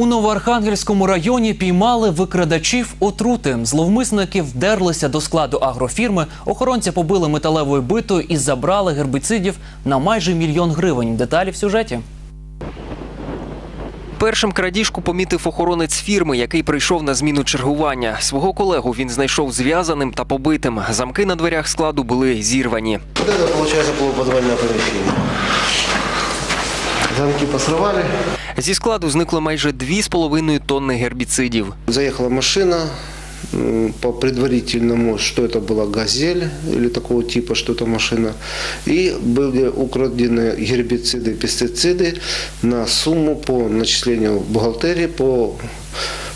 У Новоархангельському районі піймали викрадачів отрути. Зловмисники вдерлися до складу агрофірми, охоронця побили металевою битою і забрали гербіцидів на майже мільйон гривень. Деталі в сюжеті. Першим крадіжку помітив охоронець фірми, який прийшов на зміну чергування. Свого колегу він знайшов зв'язаним та побитим. Замки на дверях складу були зірвані. Вот это получается полуподвальное помещение. Замки посрывали. Зі складу зникло майже 2,5 тонни гербіцидів. Заехала машина. м, По предварительному, что это была «Газель» или такого типа что-то машина. И были украдены гербициды, пестициды на сумму по начислению в бухгалтерии по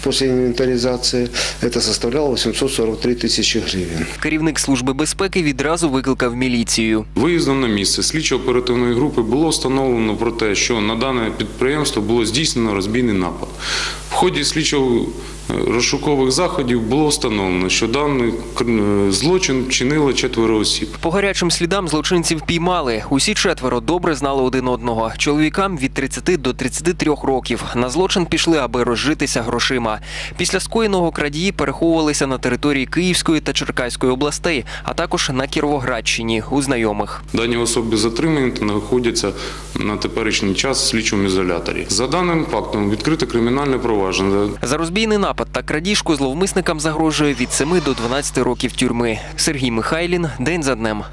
после інвентаризації. Це составляло 843 тисячі гривень. Керівник служби безпеки відразу викликав міліцію. Виїздом на місце слідчо-оперативної групи було встановлено про те, що на дане підприємство було здійснено розбійний напад. В ході слідчо розшукових заходів було встановлено, що даний е, злочин вчинило четверо осіб. По гарячим слідам злочинців піймали. Усі четверо добре знали один одного. Чоловікам від 30 до 33 років. На злочин пішли, аби розжитися грошима. Після скоєного крадії переховувалися на території Київської та Черкаської областей, а також на Кіровоградщині у знайомих. Дані особи затримані та знаходяться на теперішній час в слідчому ізоляторі. За даним фактом відкрите кримінальне провадження. За розбійний напад та крадіжку зловмисникам загрожує від 7 до 12 років тюрми. Сергій Михайлін день за днем.